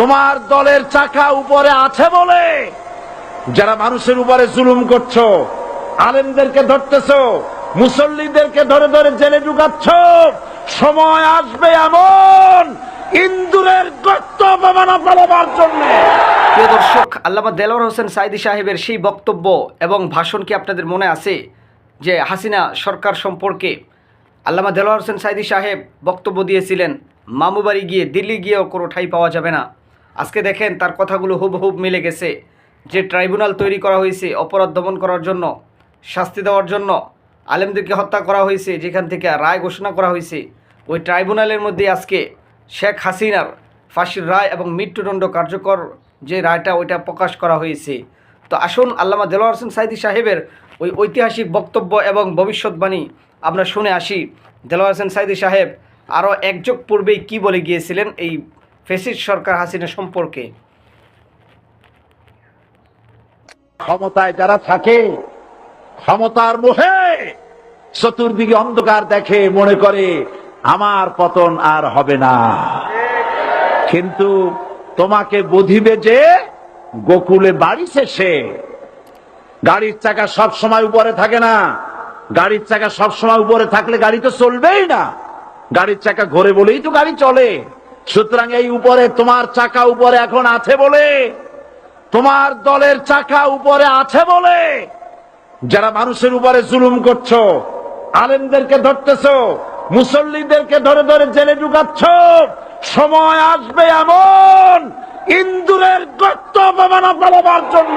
তোমার দলের চাকা উপরে আছে বলে যারা মানুষের উপরে জুলুম করছ, আলেমদেরকে ধরতেছো, মুসল্লিদেরকে ধরে ধরে জেলে ঢুকাচ্ছ, সময় আসবে এমন ইন্দুরের গর্ত অপমানা পালাবার জন্য। প্রিয় দর্শক, আল্লামা দেলোয়ার হোসেন সাইদি সাহেবের সেই বক্তব্য এবং ভাষণ কি আপনাদের মনে আছে? যে হাসিনা সরকার সম্পর্কে আল্লামা দেলোয়ার হোসেন সাইদি সাহেব বক্তব্য দিয়েছিলেন, মামুবাড়ি গিয়ে দিল্লি গিয়েও কোনো ঠাই পাওয়া যাবে না। আজকে দেখেন তার কথাগুলো হুবহুব মিলে গেছে। যে ট্রাইব্যুনাল তৈরি করা হয়েছে, অপরাধ দমন করার জন্য, শাস্তি দেওয়ার জন্য, আলেমদেরকে হত্যা করা হয়েছে, যেখান থেকে রায় ঘোষণা করা হয়েছে, ওই ট্রাইব্যুনালের মধ্যে আজকে শেখ হাসিনার ফাঁসির রায় এবং মৃত্যুদণ্ড কার্যকর যে রায়টা, ওইটা প্রকাশ করা হয়েছে। তো আসুন, আল্লামা দেলোয়ার হোসেন সাইদি সাহেবের ওই ঐতিহাসিক বক্তব্য এবং ভবিষ্যৎবাণী আমরা শুনে আসি। দেলোয়ার হোসেন সাইদি সাহেব আরও একযোগ পূর্বেই কি বলে গিয়েছিলেন এই ফেসিস সরকার হাসিনা সম্পর্কে। ক্ষমতায় যারা থাকে, ক্ষমতার মোহে চতুর্দিকে অন্ধকার দেখে মনে করে, আমার পতন আর হবে না। কিন্তু তোমাকে বুঝিবে যে, গোকুলে বাড়ি শেষে গাড়ির চাকা সব সময় উপরে থাকে না। গাড়ির চাকা সব সময় উপরে থাকলে গাড়ি তো চলবেই না। গাড়ির চাকা ঘোরে বলেই তো গাড়ি চলে। সুতরাং এই উপরে তোমার চাকা উপরে এখন আছে বলে, তোমার দলের চাকা উপরে আছে বলে, যারা মানুষের উপরে জুলুম করছ, আলেমদেরকে ধরতেছো, মুসল্লিদেরকে ধরে ধরে জেলে ঢুকাচ্ছ, সময় আসবে এমন ইন্দুরের গর্ত অপমানা জন্য।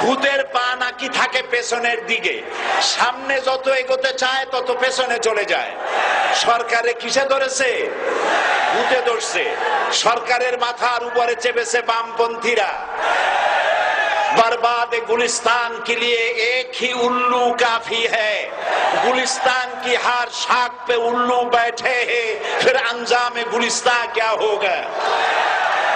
ভূতের পা নাকি থাকে পেছনের দিকে সামনে যত এগোতে চায় তত পেছনে চলে যায় সরকারে কিসে ধরেছে ভূতে ধরছে সরকারের মাথার উপরে চেপেছে বামপন্থীরা बर्बाद गुलिस्तान के लिए एक ही उल्लू काफी है गुलिस्तान की हर शाख पे उल्लू बैठे हैं फिर अंजाम गुलिस्तान क्या होगा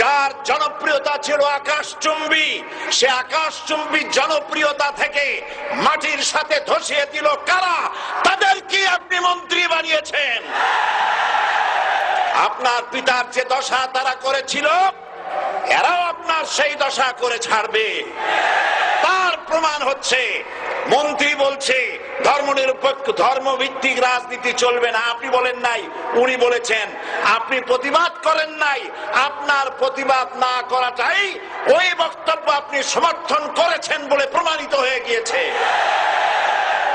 যার জনপ্রিয়তা ছিল আকাশচুম্বী, সে আকাশচুম্বী জনপ্রিয়তা থেকে মাটির সাথে ধসিয়ে দিল কারা? তাদেরকে আপনি মন্ত্রী বানিয়েছেন। আপনার পিতার যে দশা তারা করেছিল, এরাও আপনার সেই দশা করে ছাড়বে। তার প্রমাণ হচ্ছে মন্ত্রী বলছে ধর্ম নিরপেক্ষ ধর্ম ভিত্তিক রাজনীতি চলবে না। আপনি বলেন নাই, উনি বলেছেন। আপনি প্রতিবাদ করেন নাই, আপনার প্রতিবাদ না করাটাই ওই বক্তব্য আপনি সমর্থন করেছেন বলে প্রমাণিত হয়ে গিয়েছে।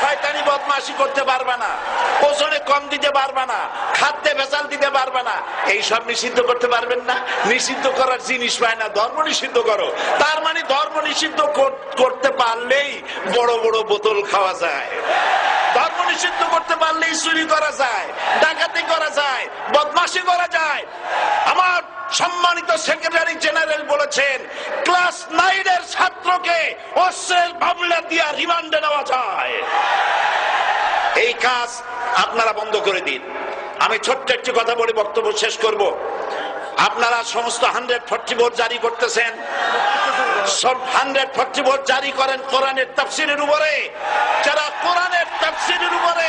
শয়তানি বদমাশি করতে পারবে না, ওজনে কম দিতে পারবে না, খাদ্যে ভেজাল দিতে পারবে না। এই সব নিষিদ্ধ করতে পারবেন না। নিষিদ্ধ করার জিনিস পায় না, ধর্ম নিষিদ্ধ করো। তার মানে ধর্ম নিষিদ্ধ করতে পারলেই বড় বড় বোতল খাওয়া যায়। ধর্ম নিষিদ্ধ করতে পারলেই চুরি করা যায়, ডাকাতি করা যায়, বদমাশি করা যায়। আমার সম্মানিত সেক্রেটারি জেনারেল বলেছেন ক্লাস নাইনের ছাত্রকে অস্ত্রের মামলা দিয়া রিমান্ডে নেওয়া যায়। এই কাজ আপনারা বন্ধ করে দিন। আমি ছোট্ট একটি কথা বলে বক্তব্য শেষ করব। আপনারা সমস্ত হান্ড্রেড ফর্টি বোর্ড জারি করতেছেন। সব হান্ড্রেড ফর্টি বোর্ড জারি করেন কোরআনের তাফসিরের উপরে। যারা কোরআনের তাফসিরের উপরে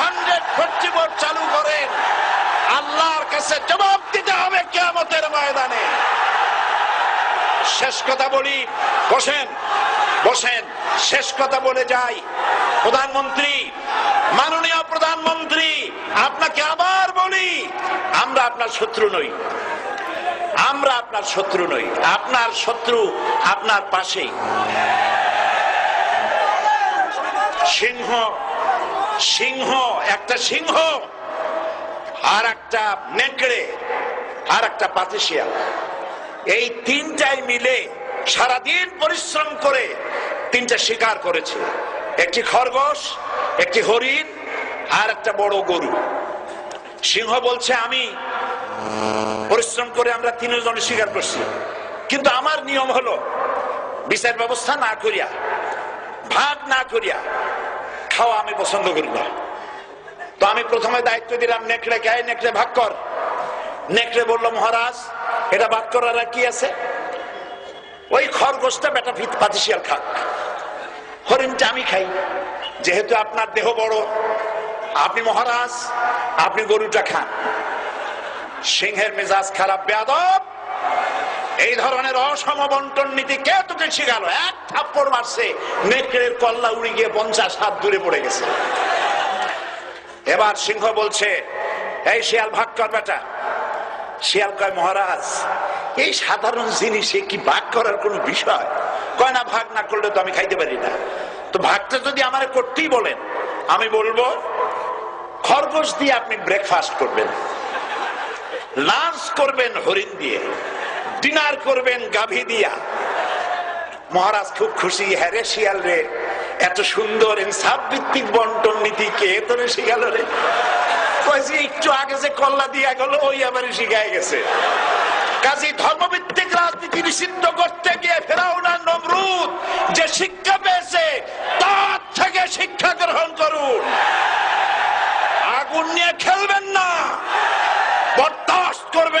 হান্ড্রেড ফর্টি বোর্ড চালু করেন আল্লাহর কাছে জবাব দিতে হবে কেয়ামতের ময়দানে। শেষ কথা বলি, বসেন বসেন। শেষ কথা বলে যাই। প্রধানমন্ত্রী, মাননীয় প্রধানমন্ত্রী, আপনাকে আবার বলি, আমরা আপনার শত্রু নই। আমরা আপনার শত্রু নই। আপনার শত্রু আপনার পাশেই। সিংহ সিংহ, একটা সিংহ। আর একটা নেকড়ে, আর একটা পাতিশিয়াল। এই তিনটাই মিলে সারাদিন পরিশ্রম করে তিনটা শিকার করেছে। একটি খরগোশ, একটি হরিণ, আর একটা বড় গরু। সিংহ বলছে, আমি পরিশ্রম করে আমরা তিনজন শিকার করছি। কিন্তু আমার নিয়ম হলো, বিচার ব্যবস্থা না করিয়া, ভাগ না করিয়া খাওয়া আমি পছন্দ করি না। তো আমি প্রথমে দায়িত্ব দিলাম নেকড়ে কে নেকড়ে ভাগ কর। নেকড়ে বলল, মহারাজ, এটা ভাগ করার কি আছে? ওই খরগোশটা বেটা ভিত পাতিশিয়াল খাক। হরিণটা আমি খাই। যেহেতু আপনার দেহ বড়, আপনি মহারাজ, আপনি গরুটা খান। সিংহের মেজাজ খারাপ, বেয়াদব। এই ধরনের অসম বন্টন নীতি কে তোকে শিখালো? এক থাপ্পড় মারছে, নেকড়ের কল্লা উড়ে গিয়ে পঞ্চাশ হাত দূরে পড়ে গেছে। এবার সিংহ বলছে, এই শিয়াল, ভাগ কর বেটা। শিয়াল কয়, মহারাজ, এই সাধারণ জিনিসে কি ভাগ করার কোন বিষয়? কয়, না, ভাগ না করলে তো আমি খাইতে পারি না। তো ভাগটা যদি আমার করতেই বলেন, আমি বলব, খরগোশ দিয়ে আপনি ব্রেকফাস্ট করবেন। লাঞ্চ করবেন হরিণ দিয়ে ডিনার করবেন গাভী দিয়া। মহারাজ খুব খুশি হ্যারে শিয়াল রে এত সুন্দর ভিত্তিক বন্টন নীতি কে তোরে শিখাল রে? একটু আগে যে কল্লা দিয়া গেল, ওই আবার শিখায় গেছে। কাজী ধর্মভিত্তিক রাজনীতি নিষিদ্ধ করতে গিয়ে ফেরাউনা নমরুদ যে শিক্ষা পেয়েছে, তার থেকে শিক্ষা গ্রহণ করুন আগুন নিয়ে খেলবেন না বরদাস্ত করবে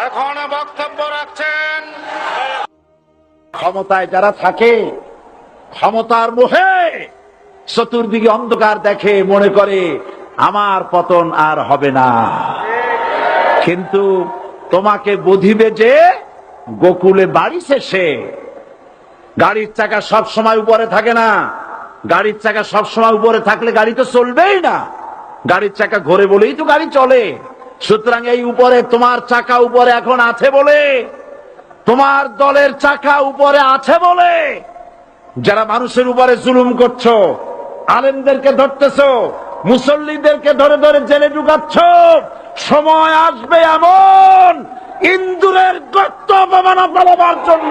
এখন বক্তব্য রাখছেন। ক্ষমতায় যারা থাকে, ক্ষমতার মোহে চতুর্দিকে অন্ধকার দেখে মনে করে, আমার পতন আর হবে না। কিন্তু তোমাকে বুঝিবে যে, গোকুলে বাড়ি শেষে গাড়ির চাকা সব সময় উপরে থাকে না। গাড়ির চাকা সব সময় উপরে থাকলে গাড়ি তো চলবেই না। গাড়ির চাকা ঘোরে বলেই তো গাড়ি চলে। সুতরাং এই উপরে তোমার চাকা উপরে এখন আছে বলে, তোমার দলের চাকা উপরে আছে বলে, যারা মানুষের উপরে জুলুম করছ, আলেমদেরকে ধরতেছো, মুসল্লিদেরকে ধরে ধরে জেলে ঢুকাচ্ছ, সময় আসবে এমন ইন্দুরের অপমানা পালাবার জন্য।